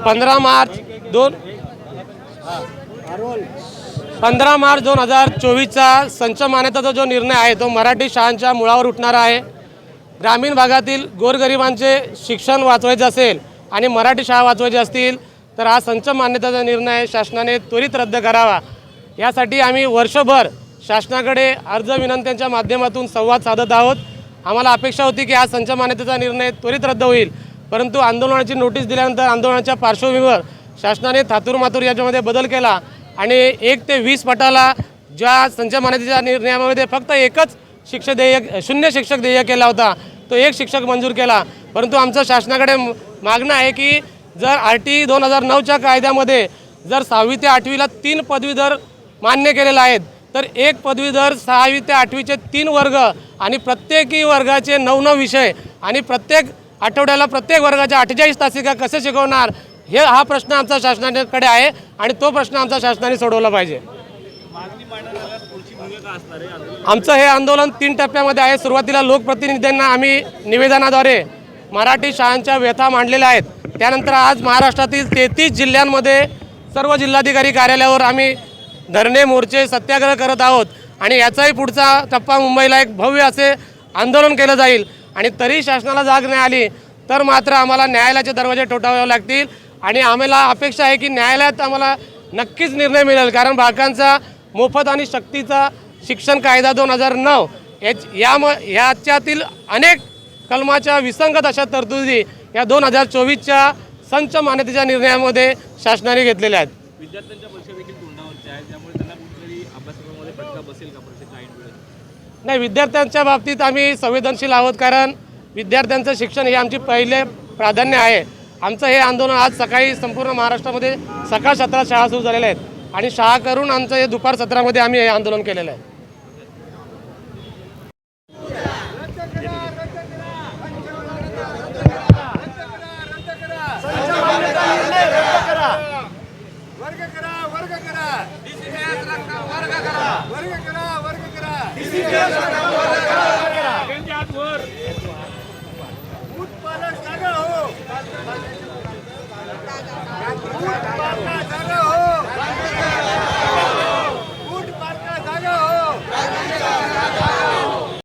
पंधरा मार्च दोन पंधरा मार्च दोन हजार चोवीसचा संच मान्यताचा जो निर्णय आहे तो मराठी शाळांच्या मुळावर उठणारा आहे. ग्रामीण भागातील गोरगरिबांचे शिक्षण वाचवायचे असेल आणि मराठी शाळा वाचवायचे असतील तर हा संच मान्यताचा निर्णय शासनाने त्वरित रद्द करावा. यासाठी आम्ही वर्षभर शासनाकडे अर्ज विनंत्यांच्या माध्यमातून संवाद साधत आहोत. आम्हाला अपेक्षा होती की हा संच मान्यतेचा निर्णय त्वरित रद्द होईल. परंतु आंदोलनाची नोटीस दिल्यानंतर आंदोलनाच्या पार्श्वभूमीवर शासनाने थातूर मातूर याच्यामध्ये बदल केला आणि एक ते वीस पटाला ज्या संच मान्यतेच्या निर्णयामध्ये फक्त एकच शिक्षक देय शून्य शिक्षक देय केला होता तो एक शिक्षक मंजूर केला. परंतु आमचं शासनाकडे मागणं आहे की जर आर टी दोन हजार नऊच्या कायद्यामध्ये जर सहावी ते आठवीला तीन पदवीधर मान्य केलेले आहेत तर एक पदवीधर सहावी ते आठवीचे तीन वर्ग आणि प्रत्येकी वर्गाचे नऊ नऊ विषय आणि प्रत्येक आठवड्याला प्रत्येक वर्गाच्या अठ्ठेचाळीस तासिका कसे शिकवणार हे हा प्रश्न आमचा शासनाकडे आहे आणि तो प्रश्न आमचा शासनाने सोडवला पाहिजे. आमचं हे आंदोलन तीन टप्प्यामध्ये आहे. सुरुवातीला लोकप्रतिनिधींना आम्ही निवेदनाद्वारे मराठी शाळांच्या व्यथा मांडलेल्या आहेत. त्यानंतर आज महाराष्ट्रातील तेहतीस जिल्ह्यांमध्ये सर्व जिल्हाधिकारी कार्यालयावर आम्ही धरणे मोर्चे सत्याग्रह करत आहोत आणि याचाही पुढचा टप्पा मुंबईला एक भव्य असे आंदोलन केलं जाईल. आणि तरी शासनाला जाग नाही आली तर मात्र आम्हाला न्यायालयाचे दरवाजे ठोठावे लागतील. आणि आम्हाला अपेक्षा आहे की न्यायालयात आम्हाला नक्कीच निर्णय मिळेल कारण बालकांचा मोफत आणि शक्तीचा शिक्षण कायदा दोन हजार नऊ याच या म याच्यातील अनेक कलमाच्या विसंगत अशा तरतुदी या दोन हजार चोवीसच्या संच मान्यतेच्या निर्णयामध्ये शासनाने घेतलेल्या आहेत. विद्यार्थ्यांच्या परीक्षा देखील तोंडावरच्या आहेत त्यामुळे त्यांना कुठेतरी अभ्यासक्रमामध्ये फटका बसेल का? परीक्षेच्या ऐन वेळेस नाही विद्यार्थ्यांच्या बाबतीत आम्ही संवेदनशील आहोत कारण विद्यार्थ्यांचं शिक्षण हे आमची पहिले प्राधान्य आहे. आमचं हे आंदोलन आज सकाळी संपूर्ण महाराष्ट्रामध्ये सकाळ सत्रात शाळा सुरू झालेल्या आहेत. आणि शाळा करून आमचं हे दुपार सत्रामध्ये आम्ही हे आंदोलन केलेलं आहे. हो.